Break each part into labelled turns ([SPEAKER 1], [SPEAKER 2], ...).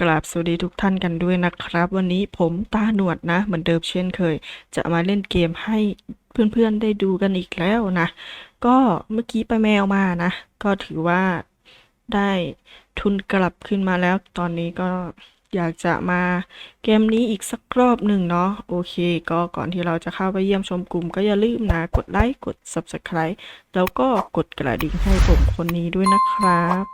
[SPEAKER 1] กราบสวัสดีทุกท่านกันด้วยนะครับ วันนี้ผมตาหนวดนะ เหมือนเดิมเช่นเคย จะมาเล่นเกมให้เพื่อนๆได้ดูกันอีกแล้วนะ ก็เมื่อกี้ไปแมวมานะ ก็ถือว่าได้ทุนกลับขึ้นมาแล้ว ตอนนี้ก็อยากจะมาเกมนี้อีกสักรอบหนึ่งเนาะโอเค ก็ก่อนที่เราจะเข้าไปเยี่ยมชมกลุ่มก็อย่าลืมนะ กดไลค์กด Subscribe แล้วก็กดกระดิ่งให้ผมคนนี้ด้วยนะครับ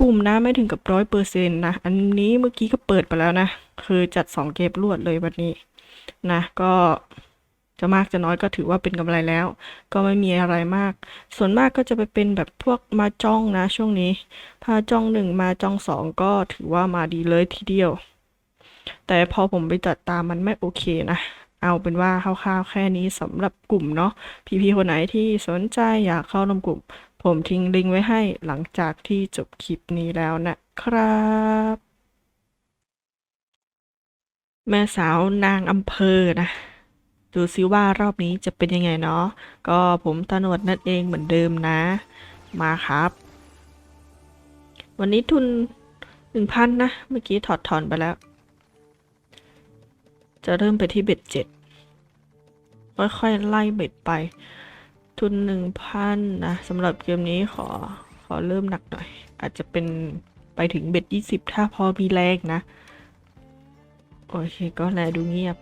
[SPEAKER 1] กลุ่มนะไม่ถึงกับร้อยเปอร์เซ็นต์นะ อันนี้เมื่อกี้ก็เปิดไปแล้วนะ คือจัดสองเกมรวดเลยวันนี้นะก็จะมากจะน้อยก็ถือว่าเป็นกำไรแล้ว ก็ไม่มีอะไรมาก ส่วนมากก็จะไปเป็นแบบพวกมาจ้องนะ ช่วงนี้พาจ้องหนึ่งมาจ้องสองก็ถือว่ามาดีเลยทีเดียว แต่พอผมไปจัดตามมันไม่โอเคนะ เอาเป็นว่าคร่าวๆแค่นี้สำหรับกลุ่มเนาะพี่ๆคนไหนที่สนใจอยากเข้าร่วมกลุ่ม ผมทิ้งลิงก์ไว้ให้หลังจากที่จบคลิปนี้แล้วนะครับ แม่สาวนางอำเภอนะ ดูซิว่ารอบนี้จะเป็นยังไงเนาะก็ผมตนวดนั่นเองเหมือนเดิมนะ มาครับ วันนี้ทุนหนึ่งพันนะ เมื่อกี้ถอดถอนไปแล้ว จะเริ่มไปที่เบ็ดเจ็ดค่อยๆไล่เบ็ดไป ทุนหนึ่งพันนะสำหรับเกมนี้ขอขอเริ่มหนักหน่อย อาจจะเป็นไปถึงเบ็ดยี่สิบถ้าพอมีแรงนะ โอเค ก็แลดูเงียบ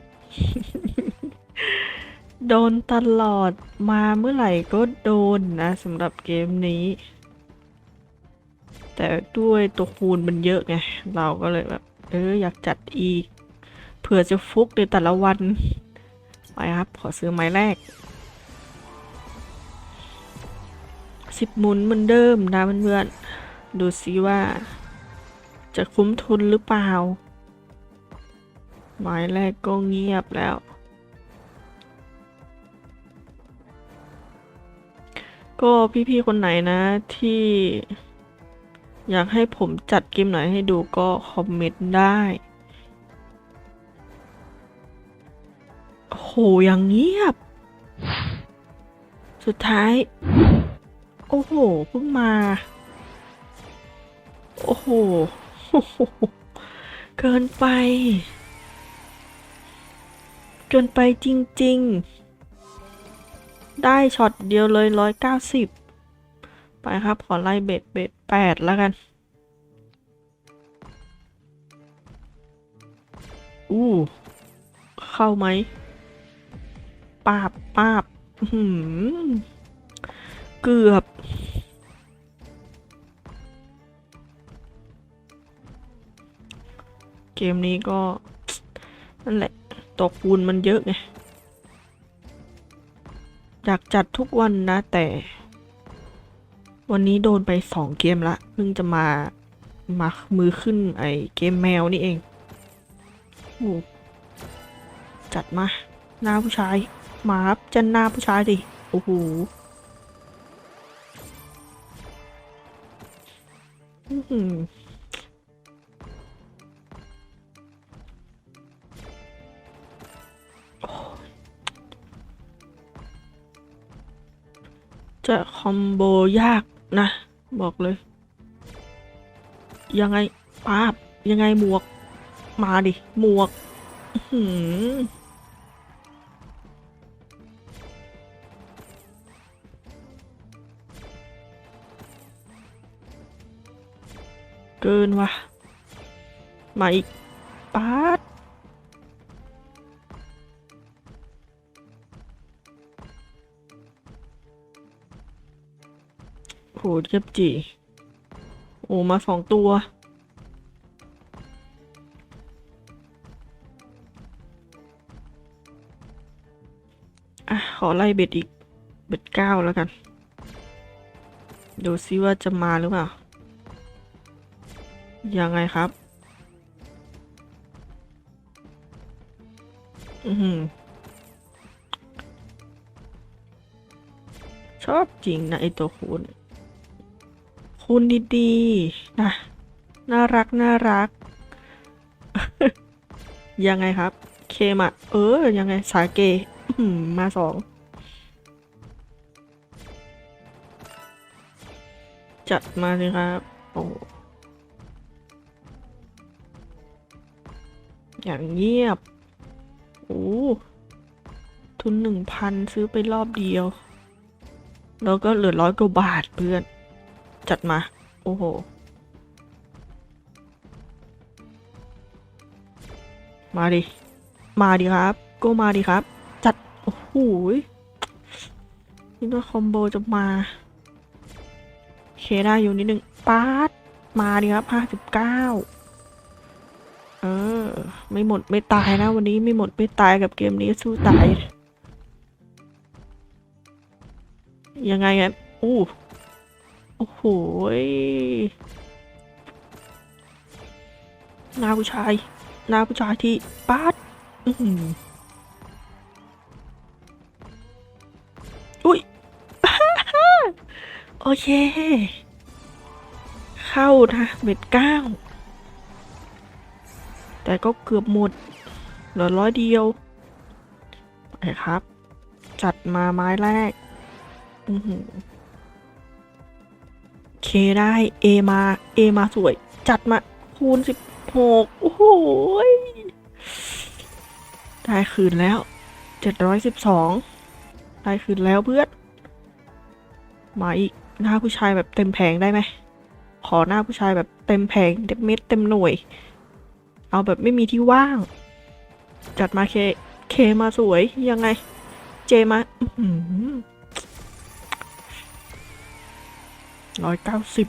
[SPEAKER 1] โดนตลอดมาเมื่อไหร่ก็โดนนะสำหรับเกมนี้ แต่ด้วยตัวคูณมันเยอะไง เราก็เลยแบบ เอออยากจัดอีก เผื่อจะฟุกในแต่ละวัน ไปครับ ขอซื้อไม้แรก สิบหมุนเหมือนเดิมนะเพื่อนๆดูซิว่า จะคุ้มทุนหรือเปล่า หมายแรกก็เงียบแล้ว ก็พี่ๆคนไหนนะที่อยากให้ผมจัดเกมไหนให้ดูก็คอมเมนต์ได้โหย่างเงียบ สุดท้าย โอ้โหเพิ่งมา โอ้โห เกินไป เกินไปจริง ๆ ได้ช็อตเดียวเลยร้อยเก้าสิบไปครับ ขอไล่เบ็ดเบ็ดแปดแล้วกัน อู้ เข้าไหมปาบปาบหืม เกือบเกมนี้ก็ นั่นแหละ ตกปูนมันเยอะไง อยากจัดทุกวันนะแต่ วันนี้โดนไปสองเกมละเพิ่งจะมา มามือขึ้นไอเกมแมวนี่เองโอ้จัดมา หน้าผู้ชาย มาครับจันหน้าผู้ชายดิ โอ้โห จะคอมโบยากนะ บอกเลย ยังไงปาบยังไงหมวก มาดิ หมวก อื เกินว่ะ มาอีกปาดโหเจ็บจีโอ้ มาสองตัว อะ ขอไล่เบ็ดอีก เบ็ดเก้าแล้วกัน ดูซิว่าจะมาหรือเปล่า ยังไงครับ อือหือชอบจริงนะไอตัวคูณคูณดีๆนะน่ารักน่ารัก ยังไงครับ เคมะเออ ยังไง สาเกมาสอง จัดมาเลยครับ โอ้ อย่างเงียบ โอ้ทุนหนึ่งพันซื้อไปรอบเดียว แล้วก็เหลือร้อยกว่าบาทเพื่อน จัดมา โอ้โห มาดิ มาดิครับ ก็มาดิครับ จัด โอ้โหนี่ว่าคอมโบจะมา เคได้อยู่นิดนึงปาดมาดิครับห้าสิบเก้า ไม่หมดไม่ตายนะ วันนี้ไม่หมดไม่ตายกับเกมนี้สู้ตาย ยังไงครับอู้โอ้โหหน้าผู้ชายหน้าผู้ชายที่ปาดอื้อหืออุ้ย โอเค เข้านะเม็ดเก้า แต่ก็เกือบหมด เหลือร้อยเดียวไปครับ จัดมาไม้แรกอือหือเคได้เอมาเอมาสวย จัดมาคูณสิบหกโอ้โหยได้คืนแล้วเจ็ดร้อยสิบสองได้คืนแล้วเพื่อนมาอีกหน้าผู้ชายแบบเต็มแผงได้ไหมขอหน้าผู้ชายแบบเต็มแผงเต็มเม็ดเต็มหน่วย เอาแบบไม่มีที่ว่าง จัดมาเค เคมาสวยยังไง เจมาร้อยเก้าสิบ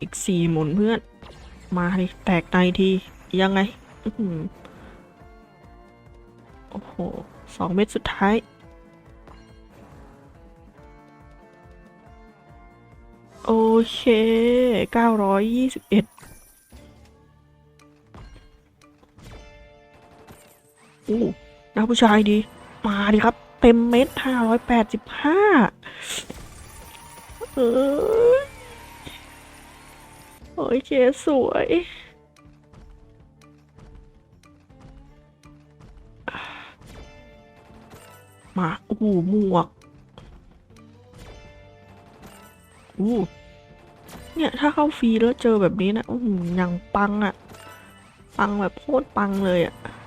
[SPEAKER 1] อีกสี่หมุนเพื่อน มาเลยแตกในที ยังไงโอ้โหสองเม็ดสุดท้าย โอเคเก้าร้อยยี่สิบเอ็ด อู้นักผู้ชายดี มาดิครับ เต็มเม็ดห้าร้อยแปดสิบห้าเออโอเคสวยมาโอ้หมวกอู้เนี่ย ถ้าเข้าฟรีแล้วเจอแบบนี้นะอือย่างปังอะปังแบบโคตรปังเลยอะอื้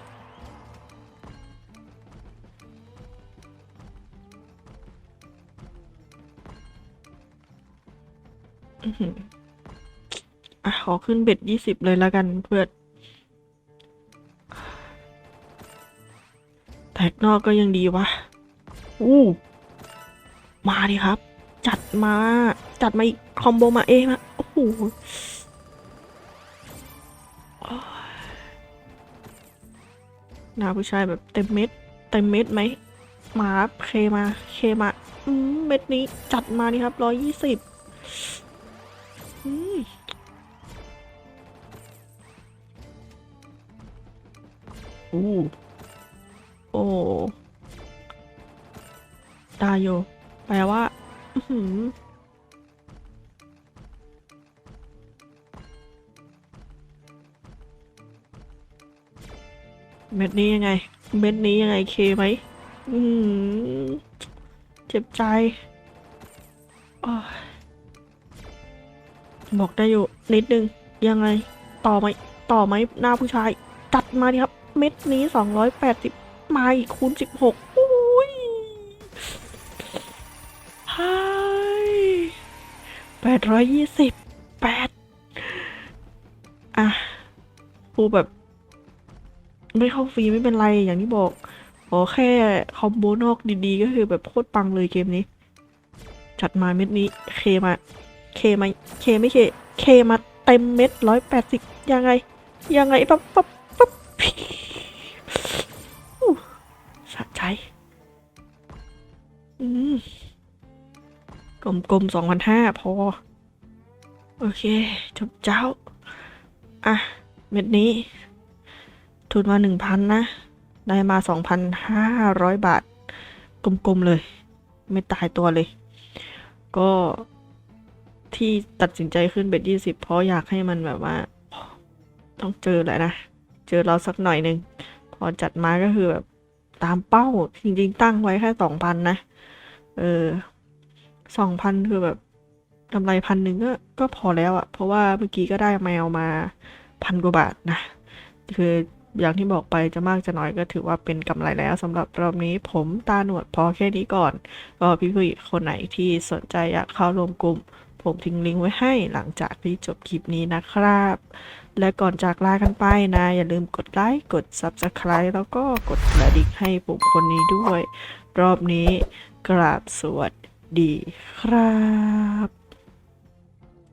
[SPEAKER 1] อะขอขึ้นเบ็ดยี่สิบเลยแล้วกันเพื่อนแตกนอกก็ยังดีวะ อู้ มาดิครับ จัดมา จัดมาอีกคอมโบมาเองนะโอ้โหหน้าผู้ชายแบบเต็มเม็ดเต็มเม็ดไหม มาเคมา เคมา อืมเม็ดนี้จัดมานี่ครับร้อยยี่สิบ อู้โอ้ได้อยู่แปลว่าอื้อหือเม็ดนี้ยังไง เม็ดนี้ยังไงเคไหมอือหือเจ็บใจอ้ายบอกได้อยู่นิดนึงยังไง ต่อไหม ต่อไหมหน้าผู้ชาย จัดมาดิครับ เม็ดนี้สองร้อยแปดสิบมาอีกคูณสิบหกอุ้ยไฮแปดร้อยยี่สิบแปดอะกูแบบ ไม่เข้าฟรีไม่เป็นไรอย่างที่บอก ขอแค่คอมโบนอกดีๆ ก็คือแบบโคตรปังเลยเกมนี้ จัดมาเม็ดนี้ เคมา เคมา เคไม่เค เคมาเต็มเม็ดร้อยแปดสิบยังไง ยังไงปั๊บปั๊บ กลมๆสองพันห้าพอ โอเค จบเจ้า อะ เม็ดนี้ ทุนมาหนึ่งพันนะ ได้มาสองพันห้าร้อยบาท กลมๆเลย ไม่ตายตัวเลย ก็ที่ตัดสินใจขึ้นเบ็ดยี่สิบเพราะอยากให้มันแบบว่า ต้องเจอแหละนะ เจอเราสักหน่อยหนึ่ง พอจัดมาก็คือแบบตามเป้า จริง ๆ ตั้งไว้แค่สองพันนะ เออสองพันคือแบบกำไรพันหนึ่งก็ก็พอแล้วอะเพราะว่าเมื่อกี้ก็ได้แมวมาพันกว่าบาทนะคืออย่างที่บอกไปจะมากจะน้อยก็ถือว่าเป็นกำไรแล้วสำหรับรอบนี้ผมตาหนวดพอแค่นี้ก่อน ก็พี่ผู้คนไหนที่สนใจอยากเข้าร่วมกลุ่ม ผมทิ้งลิงก์ไว้ให้หลังจากที่จบคลิปนี้นะครับ และก่อนจากลากันไปนะ อย่าลืมกดไลค์กด Subscribe แล้วก็กดกระดิ่งให้ผมคนนี้ด้วย รอบนี้ กราบสวัสดีครับ